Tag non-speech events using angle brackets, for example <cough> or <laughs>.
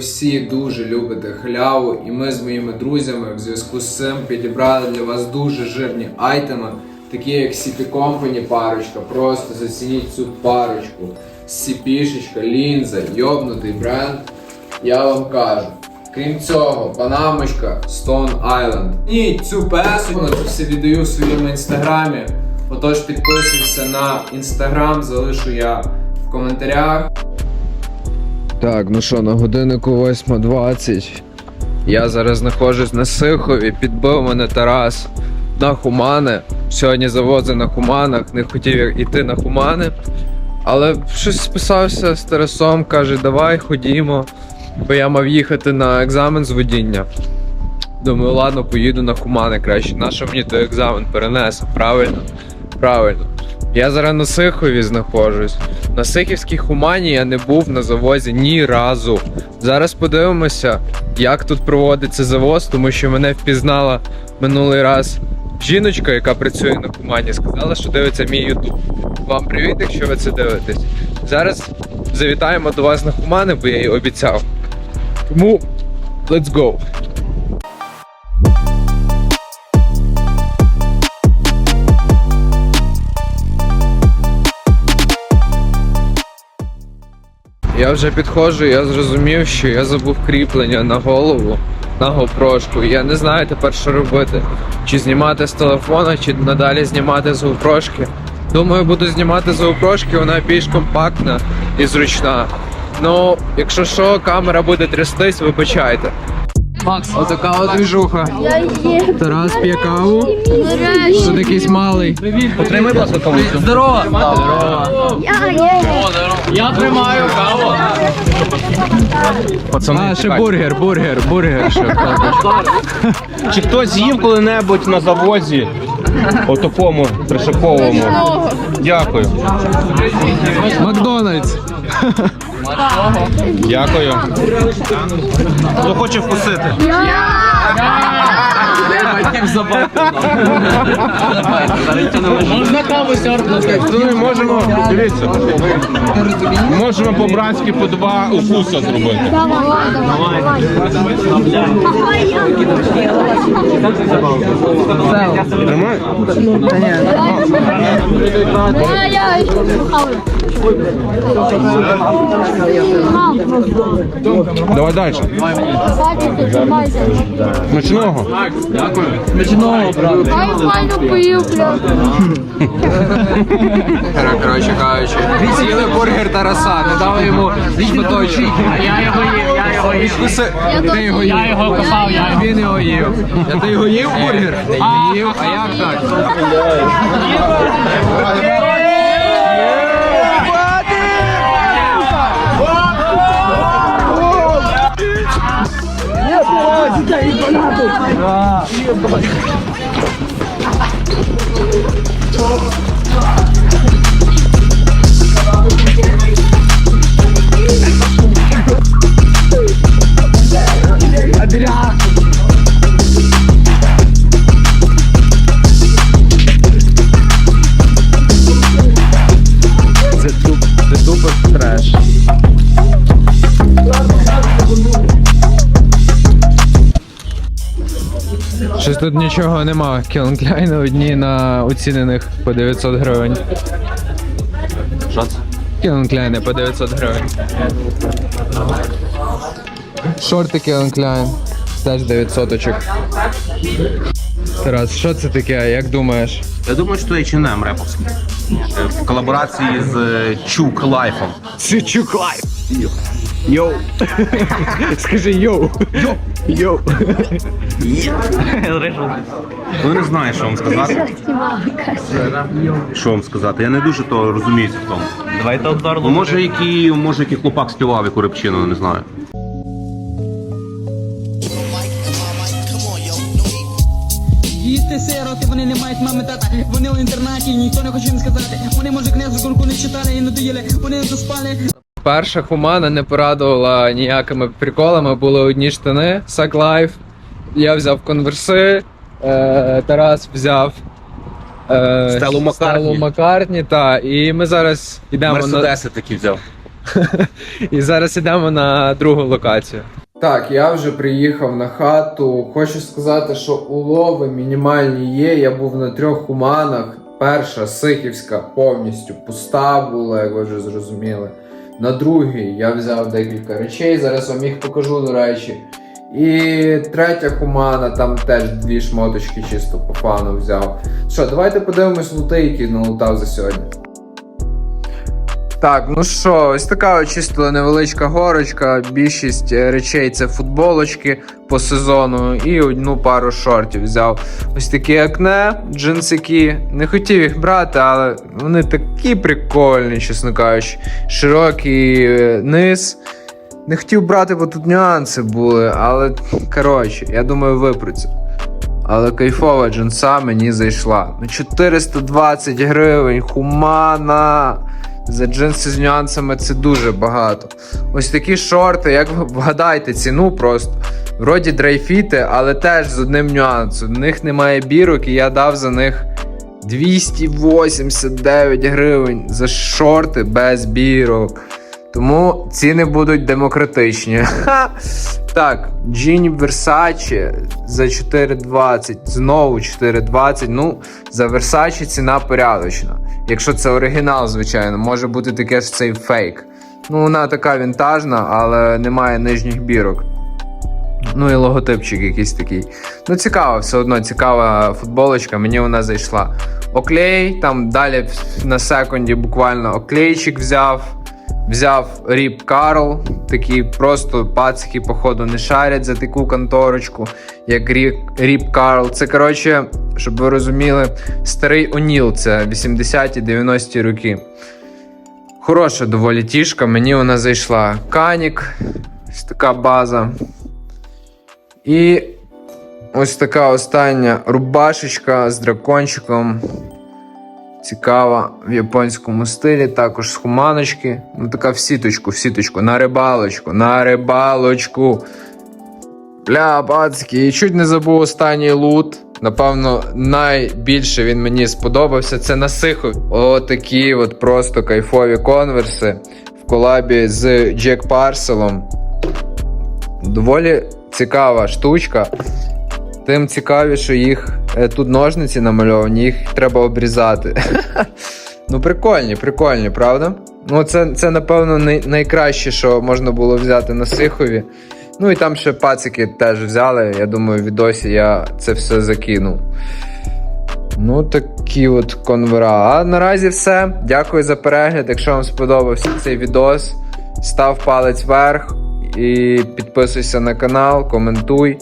Всі дуже любите халяву, і ми з моїми друзями в зв'язку з цим підібрали для вас дуже жирні айтеми, такі як CP Company парочка. Просто зацініть цю парочку. Сіпішечка, лінза, йобнутий бренд. Я вам кажу. Крім цього, панамочка Stone Island. І цю песку це все віддаю в своєму інстаграмі. Отож підписуйся на інстаграм, залишу я в коментарях. Так, ну що, на годиннику 8.20. Я зараз знаходжусь на Сихові, підбив мене Тарас на Хумани. Сьогодні завозив на Хуманах, не хотів іти на Хумани. Але щось списався з Тарасом, каже, давай ходімо. Бо я мав їхати на екзамен з водіння. Думаю, ладно, поїду на Хумани краще. Нащо мені той екзамен перенесе? Правильно? Правильно. Я зараз на Сихові знаходжусь. На Сихівській Хумані я не був на завозі ні разу. Зараз подивимося, як тут проводиться завоз, тому що мене впізнала минулий раз жіночка, яка працює на Хумані, сказала, що дивиться мій ютуб. Вам привіт, якщо ви це дивитесь. Зараз завітаємо до вас на Хумани, бо я їй обіцяв. Тому let's go! Я вже підходжу, я зрозумів, що я забув кріплення на голову на гопрошку. Я не знаю тепер, що робити. Чи знімати з телефона, чи надалі знімати з гопрошки. Думаю, буду знімати з гопрошки, вона більш компактна і зручна. Ну, якщо що, камера буде трястись, вибачайте. Макс, отака от двіжуха. Тарас п'є каву. Тут якийсь малий. Отримай, будь ласка, каву. Здорово! Здорово! Я тримаю каву. Пацани, А, ще бургер, бургер, бургер. Ще. <laughs> Чи хтось їв коли-небудь на завозі? У такому пришиповому. Дякую. Макдональдс. <laughs> Дякую. Хто хоче вкусити? Можна каву сьорбнути? Ну, можемо, дивіться, по-братськи по два укуса зробити. Тримай? Давай далі. Смачного. Ай, файно поїв, бля. Коротше кажучи, з'їли бургер Тараса, не дали йому шматочок. Я його їв, я його їв. Ти його їв. Я його копав, я його. Він його їв. А ти його їв бургер? Не їв. А як так? Puta, ito na ako. Ah. Adira! Щось тут нічого нема. Кілонкляйни одні на оцінених по 900 гривень. Що це? Кілонкляйни по 900 гривень. Шорти Кілонкляйн. Теж 900 очок. Тарас, що це таке? Як думаєш? Я думаю, що це H&M реповський. Е, В колаборації з е, Чук Лайфом. Це чуклай. Йоу. <laughs> Скажи йоу. Йоу. Ну не знаю, що вам сказати. Що вам сказати? Я не дуже то розуміюся в тому. Давайте обзор Ну, може, який, може, який хлопак співав яку репчину, не знаю. Їсти сироти, вони не мають мами тата, вони у інтернаті, ніхто не хоче їм сказати. Вони може князю курку не читали і не доїли, вони не доспали. Перша хумана не порадувала ніякими приколами, були одні штани, Сак Лайф. Я взяв конверси, е, Тарас взяв е, Стелу Маккартні. Стелу Маккартні, та, і ми зараз йдемо на. Мерседеси такі взяв. <laughs> І зараз йдемо на другу локацію. Так, я вже приїхав на хату. Хочу сказати, що улови мінімальні є. Я був на трьох хуманах. Перша Сихівська повністю пуста була, як ви вже зрозуміли. На другий я взяв декілька речей, зараз вам їх покажу, до речі. І третя хумана, там теж дві шмоточки чисто по фану взяв. Що, давайте подивимось лути, які налутав за сьогодні. Так, ну що, ось така от чисто невеличка горочка. Більшість е, речей це футболочки по сезону і одну пару шортів взяв. Ось такі акне, джинсики. Не хотів їх брати, але вони такі прикольні, чесно кажучи. Широкий е, низ. Не хотів брати, бо тут нюанси були, але коротше, я думаю, випруться. Але кайфова джинса мені зайшла. Ну 420 гривень, хумана. За джинси з нюансами це дуже багато. Ось такі шорти, як ви вгадайте ціну просто. Вроді драйфіти, але теж з одним нюансом. В них немає бірок, і я дав за них 289 гривень за шорти без бірок. Тому ціни будуть демократичні. Ха! Так, Джіні Versace за 4,20. Знову 4,20. Ну, за Versace ціна порядочна. Якщо це оригінал, звичайно, може бути таке ж цей фейк. Ну, вона така вінтажна, але немає нижніх бірок. Ну і логотипчик якийсь такий. Ну, цікава, все одно цікава футболочка, мені вона зайшла. Оклей, там далі на секунді буквально оклейчик взяв. Взяв Ріп Карл, такі просто пацики, походу, не шарять за таку конторочку, як Ріп Карл. Це, коротше, щоб ви розуміли, старий Оніл, це 80-ті, 90-ті роки. Хороша доволі тішка, мені вона зайшла. Канік, ось така база. І ось така остання рубашечка з дракончиком. Цікава в японському стилі, також з хуманочки. Ну, така в сіточку, в сіточку, на рибалочку, на рибалочку. Бля, бацьки, і чуть не забув останній лут. Напевно, найбільше він мені сподобався. Це на Сихові. Отакі от просто кайфові конверси в колабі з Джек Парселом. Доволі цікава штучка. Тим цікавіше їх тут ножниці намальовані, їх треба обрізати. <laughs> ну, прикольні, прикольні, правда? Ну, це, це напевно, най- найкраще, що можна було взяти на Сихові. Ну і там ще пацики теж взяли. Я думаю, в відосі я це все закину. Ну, такі от конвера. А наразі все. Дякую за перегляд. Якщо вам сподобався цей відос, став палець вверх і підписуйся на канал, коментуй.